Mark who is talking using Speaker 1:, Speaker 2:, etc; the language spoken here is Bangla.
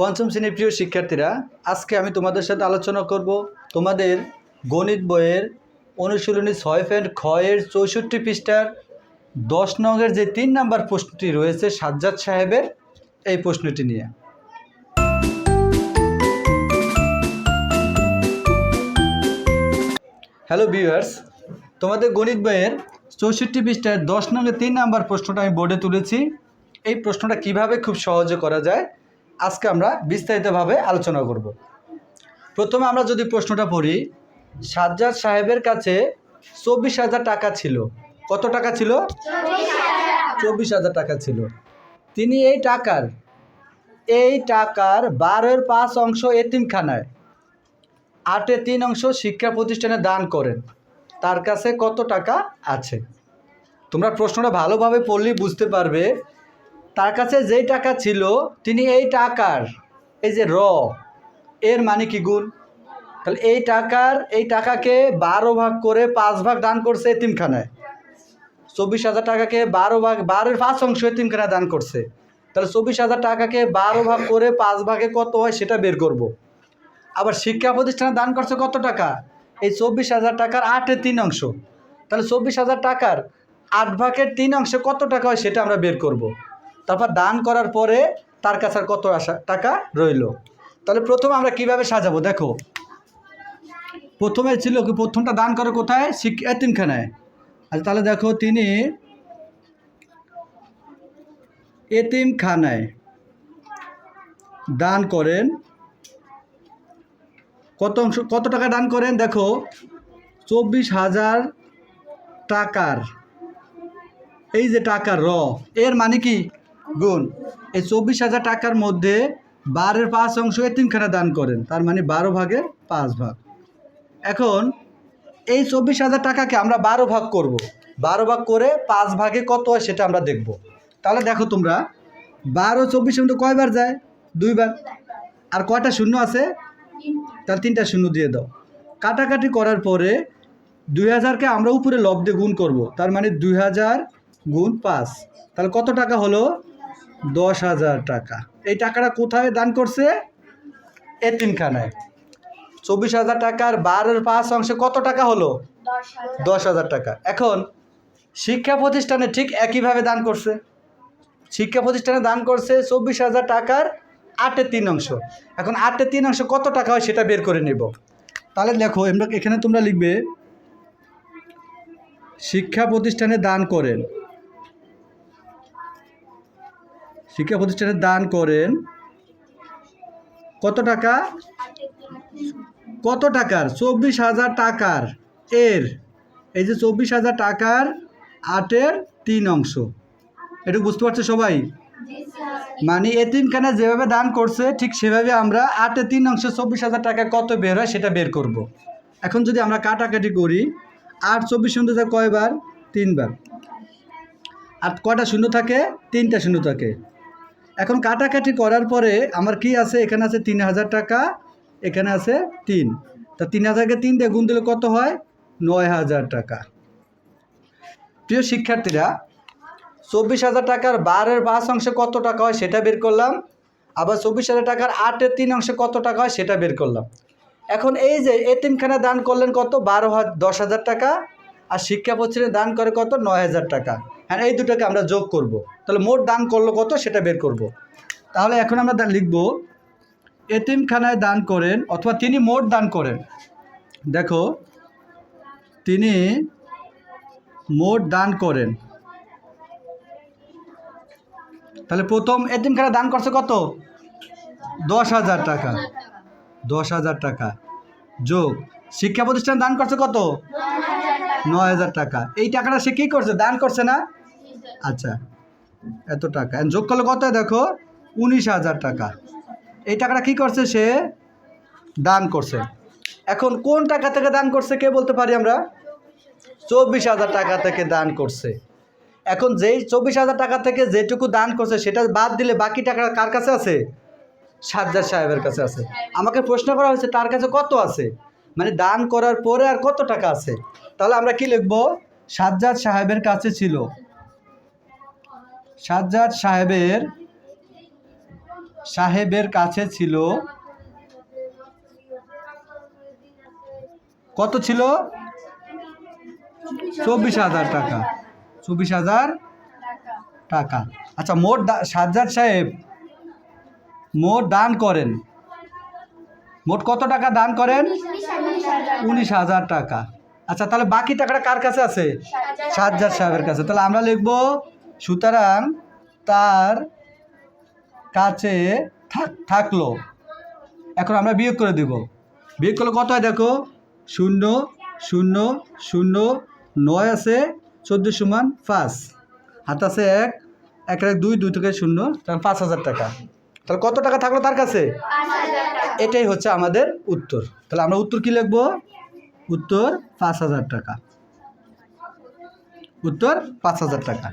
Speaker 1: পঞ্চম শ্রেণির প্রিয় শিক্ষার্থীরা, আজকে আমি তোমাদের সাথে আলোচনা করব তোমাদের গণিত বইয়ের অনুশীলনী ছয় পয়েন্ট খয়ের চৌষট্টি পৃষ্ঠার দশ নংয়ের যে তিন নাম্বার প্রশ্নটি রয়েছে সাজ্জাদ সাহেবের, এই প্রশ্নটি নিয়ে। হ্যালো ভিউয়ার্স তোমাদের গণিত বইয়ের চৌষট্টি পৃষ্ঠার দশ নঙ্গে তিন নাম্বার প্রশ্নটা আমি বোর্ডে তুলেছি। এই প্রশ্নটা কীভাবে খুব সহজে করা যায় আজকে আমরা বিস্তারিতভাবে আলোচনা করব। প্রথমে আমরা যদি প্রশ্নটা পড়ি, সাজ্জাদ সাহেবের কাছে চব্বিশ হাজার টাকা ছিল। কত টাকা ছিল? চব্বিশ হাজার টাকা ছিল। তিনি এই টাকার এই টাকার বারোর পাঁচ অংশ এতিমখানায়, আটে তিন অংশ শিক্ষা প্রতিষ্ঠানে দান করেন। তার কাছে কত টাকা আছে? তোমরা প্রশ্নটা ভালোভাবে পড়লেই বুঝতে পারবে তার কাছে যেই টাকা ছিল, তিনি এই টাকার, এই যে র, এর মানে কি গুণ? তাহলে এই টাকার, এই টাকাকে বারো ভাগ করে পাঁচ ভাগ দান করছে এতিমখানায় চব্বিশ হাজার টাকাকে বারো ভাগ, বারোর পাঁচ অংশ এতিমখানায় দান করছে। তাহলে চব্বিশ হাজার টাকাকে বারো ভাগ করে পাঁচ ভাগে কত হয় সেটা বের করব। আবার শিক্ষা প্রতিষ্ঠানে দান করছে কত টাকা? এই চব্বিশ হাজার টাকার আটে তিন অংশ। তাহলে চব্বিশ হাজার টাকার আট ভাগের তিন অংশে কত টাকা হয় সেটা আমরা বের করব। তারপর দান করার পরে তার কাছে আর কত আসা টাকা রইল। তাহলে প্রথমে আমরা কীভাবে সাজাবো? দেখো। প্রথমে ছিল কি, প্রথমটা দান করে কোথায়? শিখ এতিমখানায়। আচ্ছা তাহলে দেখো, তিনি এতিমখানায় দান করেন। কত অংশ, কত টাকা দান করেন? দেখো, চব্বিশ হাজার টাকার। এই যে টাকার র, এর মানে কি? গুণ। এই চব্বিশ হাজার টাকার মধ্যে বারের পাঁচ অংশ এতিমখানা দান করেন, তার মানে বারো ভাগের পাঁচ ভাগ। এখন এই চব্বিশ হাজার টাকাকে আমরা বারো ভাগ করব। বারো ভাগ করে পাঁচ ভাগে কত হয় সেটা আমরা দেখব। তাহলে দেখো তোমরা, বারো চব্বিশের মধ্যে কয়বার যায়? দুইবার। আর কয়টা শূন্য আছে? তার তিনটা শূন্য দিয়ে দাও। কাটাকাটি করার পরে দুই হাজারকে আমরা উপরে লব দিয়ে গুণ করব, তার মানে দুই হাজার গুণ পাঁচ। তাহলে কত টাকা হলো? দশ হাজার টাকা। এই টাকাটা কোথায় দান করছে? এতিমখানায়। চব্বিশ হাজার টাকার বারোর পাঁচ অংশে কত টাকা হলো? দশ হাজার। টাকা। এখন শিক্ষা প্রতিষ্ঠানে ঠিক একইভাবে দান করছে। শিক্ষা প্রতিষ্ঠানে দান করছে চব্বিশ হাজার টাকার আটের তিন অংশ। এখন আটের তিন অংশ কত টাকা হয় সেটা বের করে নেব। তাহলে দেখো এখানে তোমরা লিখবে শিক্ষা প্রতিষ্ঠানে দান করেন। শিক্ষা প্রতিষ্ঠানে দান করেন। কত টাকা? কত টাকার? চব্বিশ হাজার টাকার। এর, এই যে চব্বিশ হাজার টাকার আটের তিন অংশ। এটা বুঝতে পারছ সবাই? মানে এ এতিমখানা যেভাবে দান করছে, ঠিক সেভাবে আমরা আটে তিন অংশ চব্বিশ হাজার টাকা কত বের হয় সেটা বের করব। এখন যদি আমরা কাটাকাটি করি, আট, চব্বিশ শূন্য থাকে কয়বার? তিনবার। আর কটা শূন্য থাকে? তিনটা শূন্য থাকে। এখন কাটাকাটি করার পরে আমার কি আছে? এখানে আছে তিন হাজার টাকা, এখানে আছে তিন। তা তিন হাজারকে তিন দিয়ে গুণ দিলে কত হয়? নয় হাজার টাকা। প্রিয় শিক্ষার্থীরা, চব্বিশ হাজার টাকার বারের পাঁচ অংশে কত টাকা হয় সেটা বের করলাম। আবার চব্বিশ হাজার টাকার আটের তিন অংশে কত টাকা হয় সেটা বের করলাম। এখন এই যে এতিমখানা দান করলেন কত? বারো হাজার, দশ হাজার টাকা। আর শিক্ষা প্রতিষ্ঠানে দান করে কত? নয় হাজার টাকা। হ্যাঁ এই দুটোকে আমরা যোগ করব। তাহলে মোট দান করল কত? সেটা বের করব। তাহলে এখন আমরা লিখব এতিমখানায় দান করেন অথবা তিনি মোট দান করেন। দেখো তিনি মোট দান করেন। তাহলে প্রথম এতিমখানা দান করছে কত? দশ হাজার টাকা। দশ হাজার টাকা। যোগ শিক্ষা প্রতিষ্ঠান দান করছে কত? নয় হাজার টাকা। এই টাকাটা সে কী করছে? দান করছে না? আচ্ছা এত টাকা। যোগ করলে কত দেখো? উনিশ হাজার টাকা। এই টাকাটা কি করছে সে? দান করছে। এখন কোন টাকা থেকে দান করছে কে বলতে পারি আমরা? চব্বিশ হাজার টাকা থেকে দান করছে। এখন যেই চব্বিশ হাজার টাকা থেকে যেটুকু দান করছে, সেটা বাদ দিলে বাকি টাকা কার কাছে আছে? সাজ্জাদ সাহেবের কাছে আছে। আমাকে প্রশ্ন করা হয়েছে, তার কাছে কত আছে? মানে দান করার পরে আর কত টাকা আছে? তাহলে আমরা কি লিখব? সাজ্জাদ সাহেবের কাছে ছিল। সাজ্জাদ সাহেবের সাহেবের কাছে ছিল কত ছিল? চব্বিশ হাজার টাকা। চব্বিশ হাজার টাকা। আচ্ছা মোট সাজ্জাদ সাহেব মোট দান করেন। মোট কত টাকা দান করেন? উনিশ হাজার টাকা। আচ্ছা তাহলে বাকি টাকাটা কার কাছে আছে? সাজ্জাদ সাহেবের কাছে। তাহলে আমরা লিখব সুতরাং তার কাছে থাক- থাকল। এখন আমরা বিয়োগ করে দেব। বিয়োগ করলে কত হয় দেখো? শূন্য শূন্য শূন্য, নয় আছে, চোদ্দ সমান পাঁচ। হাত আছে এক এক এক দুই দুই থেকে শূন্য পাঁচ হাজার টাকা। তাহলে কত টাকা থাকল তার কাছে? এটাই হচ্ছে আমাদের উত্তর। তাহলে আমরা উত্তর কি লিখব? উত্তর পাঁচ হাজার টাকা। উত্তর পাঁচ হাজার টাকা।